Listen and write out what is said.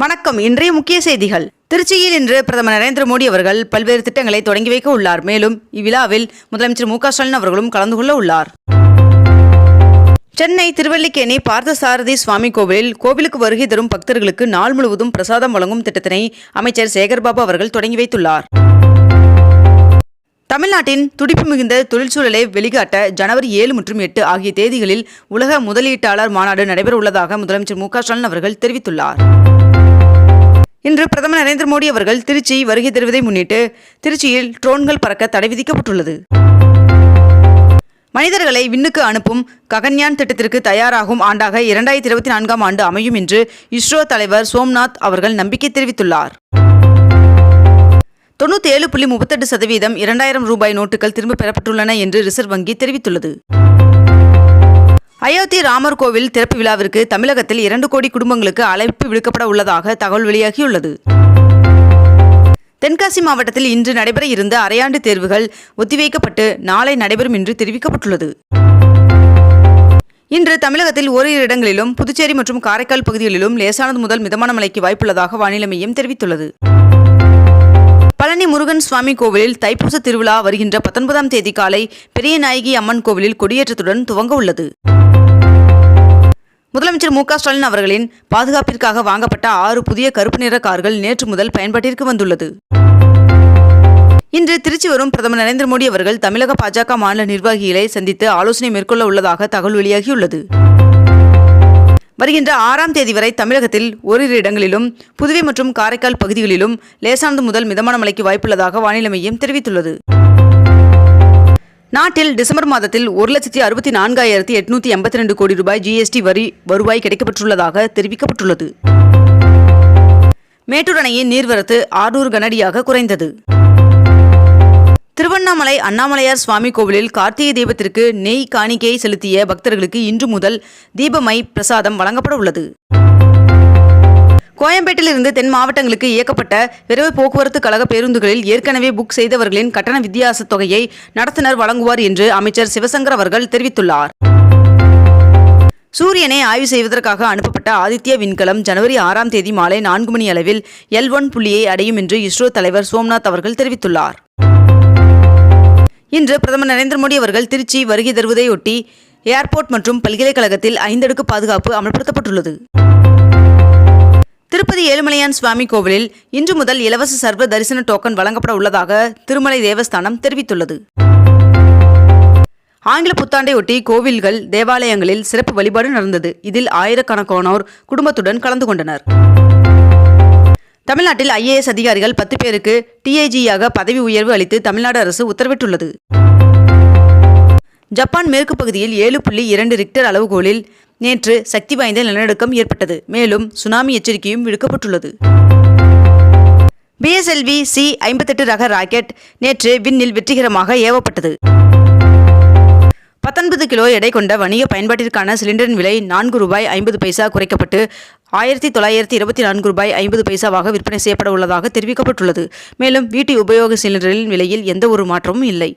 வணக்கம். இன்றைய முக்கிய செய்திகள். திருச்சியில் இன்று பிரதமர் நரேந்திர மோடி அவர்கள் பல்வேறு திட்டங்களை தொடங்கி வைக்க உள்ளார். மேலும் இவ்விழாவில் முதலமைச்சர் மு க ஸ்டாலின் அவர்களும் கலந்து கொள்ள உள்ளார். சென்னை திருவல்லிக்கேணி பார்த்தசாரதி சுவாமி கோவிலில் கோவிலுக்கு வருகை தரும் பக்தர்களுக்கு நாள் முழுவதும் பிரசாதம் வழங்கும் திட்டத்தினை அமைச்சர் சேகர்பாபு அவர்கள் தொடங்கி வைத்துள்ளார். தமிழ்நாட்டின் துடிப்பு மிகுந்த தொழிற்சூழலை வெளிக்காட்ட ஜனவரி ஏழு மற்றும் எட்டு ஆகிய தேதிகளில் உலக முதலீட்டாளர் மாநாடு நடைபெற உள்ளதாக முதலமைச்சர் மு க ஸ்டாலின் அவர்கள் தெரிவித்துள்ளார். இன்று பிரதமர் நரேந்திர மோடி அவர்கள் திருச்சி வருகை தருவதை முன்னிட்டு திருச்சியில் ட்ரோன்கள் பறக்க தடை விதிக்கப்பட்டுள்ளது. மனிதர்களை விண்ணுக்கு அனுப்பும் ககன்யான் திட்டத்திற்கு தயாராகும் ஆண்டாக இரண்டாயிரத்தி இருபத்தி நான்காம் ஆண்டு அமையும் என்று இஸ்ரோ தலைவர் சோம்நாத் அவர்கள் நம்பிக்கை தெரிவித்துள்ளார். தொண்ணூற்றி ஏழு புள்ளி முப்பத்தெட்டு சதவீதம் இரண்டாயிரம் ரூபாய் நோட்டுகள் திரும்ப பெறப்பட்டுள்ளன என்று ரிசர்வ் வங்கி தெரிவித்துள்ளது. அயோத்தி ராமர் கோவில் திறப்பு விழாவிற்கு தமிழகத்தில் இரண்டு கோடி குடும்பங்களுக்கு அழைப்பு விடுக்கப்பட உள்ளதாக தகவல் வெளியாகியுள்ளது. தென்காசி மாவட்டத்தில் இன்று நடைபெற இருந்த அரையாண்டு தேர்வுகள் ஒத்திவைக்கப்பட்டு நாளை நடைபெறும் என்று தெரிவிக்கப்பட்டுள்ளது. இன்று தமிழகத்தில் ஓரிரு இடங்களிலும் புதுச்சேரி மற்றும் காரைக்கால் பகுதிகளிலும் லேசானது முதல் மிதமான மழைக்கு வாய்ப்புள்ளதாக வானிலை மையம் தெரிவித்துள்ளது. பழனி முருகன் சுவாமி கோவிலில் தைப்பூச திருவிழா வருகின்ற பத்தொன்பதாம் தேதி காலை பெரிய நாயகி அம்மன் கோவிலில் கொடியேற்றத்துடன் துவங்க உள்ளது. முதலமைச்சர் மு ஸ்டாலின் அவர்களின் பாதுகாப்பிற்காக வாங்கப்பட்ட ஆறு புதிய கருப்பு நிற கார்கள் நேற்று முதல் பயன்பாட்டிற்கு வந்துள்ளது. இன்று திருச்சி வரும் பிரதமர் நரேந்திர மோடி அவர்கள் தமிழக பாஜக மாநில நிர்வாகிகளை சந்தித்து ஆலோசனை மேற்கொள்ள உள்ளதாக தகவல் வெளியாகியுள்ளது. வருகின்ற ஆறாம் தேதி வரை தமிழகத்தில் ஓரிரு இடங்களிலும் புதுவை மற்றும் காரைக்கால் பகுதிகளிலும் லேசானது முதல் மிதமான மழைக்கு வாய்ப்புள்ளதாக வானிலை மையம் தெரிவித்துள்ளது. நாட்டில் டிசம்பர் மாதத்தில் ஒரு லட்சத்தி அறுபத்தி நான்காயிரத்தி எட்நூத்தி எண்பத்தி ரெண்டு கோடி ரூபாய் ஜிஎஸ்டி வரி வருவாய் கிடைக்கப்பட்டுள்ளதாக தெரிவிக்கப்பட்டுள்ளது. மேட்டூர் அணையின் நீர்வரத்து ஆறுநூறு கனடியாக குறைந்தது. திருவண்ணாமலை அண்ணாமலையார் சுவாமி கோவிலில் கார்த்திகை தீபத்திற்கு நெய் காணிக்கையை செலுத்திய பக்தர்களுக்கு இன்று முதல் தீபமை பிரசாதம் வழங்கப்பட உள்ளது கோயம்பேட்டிலிருந்து தென் மாவட்டங்களுக்கு இயக்கப்பட்ட விரைவு போக்குவரத்து கழக பேருந்துகளில் ஏற்கனவே புக் செய்தவர்களின் கட்டண வித்தியாச தொகையை நடத்துனர் வழங்குவார் என்று அமைச்சர் சிவசங்கர் அவர்கள் தெரிவித்துள்ளார். சூரியனை ஆய்வு செய்வதற்காக அனுப்பப்பட்ட ஆதித்ய விண்கலம் ஜனவரி ஆறாம் தேதி மாலை நான்கு மணி அளவில் எல் ஒன் புள்ளியை அடையும் என்று இஸ்ரோ தலைவர் சோம்நாத் அவர்கள் தெரிவித்துள்ளார். இன்று பிரதமர் நரேந்திர மோடி அவர்கள் திருச்சி வருகை தருவதையொட்டி ஏர்போர்ட் மற்றும் பல்கலைக்கழகத்தில் ஐந்தடுக்கு பாதுகாப்பு அமல்படுத்தப்பட்டுள்ளது. திருப்பதி ஏழுமலையான் சுவாமி கோவிலில் இன்று முதல் இலவச சர்வ தரிசன டோக்கன் வழங்கப்பட உள்ளதாக திருமலை தேவஸ்தானம் தெரிவித்துள்ளது. ஆங்கில புத்தாண்டையொட்டி கோவில்கள் தேவாலயங்களில் சிறப்பு வழிபாடு நடந்தது. இதில் ஆயிரக்கணக்கானோர் குடும்பத்துடன் கலந்து கொண்டனர். தமிழ்நாட்டில் ஐஏஎஸ் அதிகாரிகள் பத்து பேருக்கு டிஐஜியாக பதவி உயர்வு அளித்து தமிழ்நாடு அரசு உத்தரவிட்டுள்ளது. ஜப்பான் மேற்கு பகுதியில் ஏழு புள்ளி இரண்டு ரிக்டர் அளவுகோலில் நேற்று சக்தி வாய்ந்த நிலநடுக்கம் ஏற்பட்டது. மேலும் சுனாமி எச்சரிக்கையும் விடுக்கப்பட்டுள்ளது. பிஎஸ்எல்வி சி ஐம்பத்தெட்டு ரக ராக்கெட் நேற்று விண்ணில் வெற்றிகரமாக ஏவப்பட்டது. பத்தொன்பது கிலோ எடை கொண்ட வணிக பயன்பாட்டிற்கான சிலிண்டரின் விலை நான்கு ரூபாய் ஐம்பது பைசா குறைக்கப்பட்டு ஆயிரத்தி தொள்ளாயிரத்தி இருபத்தி நான்கு ரூபாய் ஐம்பது பைசாவாக விற்பனை செய்யப்பட உள்ளதாக தெரிவிக்கப்பட்டுள்ளது. மேலும் வீட்டு உபயோக சிலிண்டரின் விலையில் எந்த ஒரு மாற்றமும் இல்லை.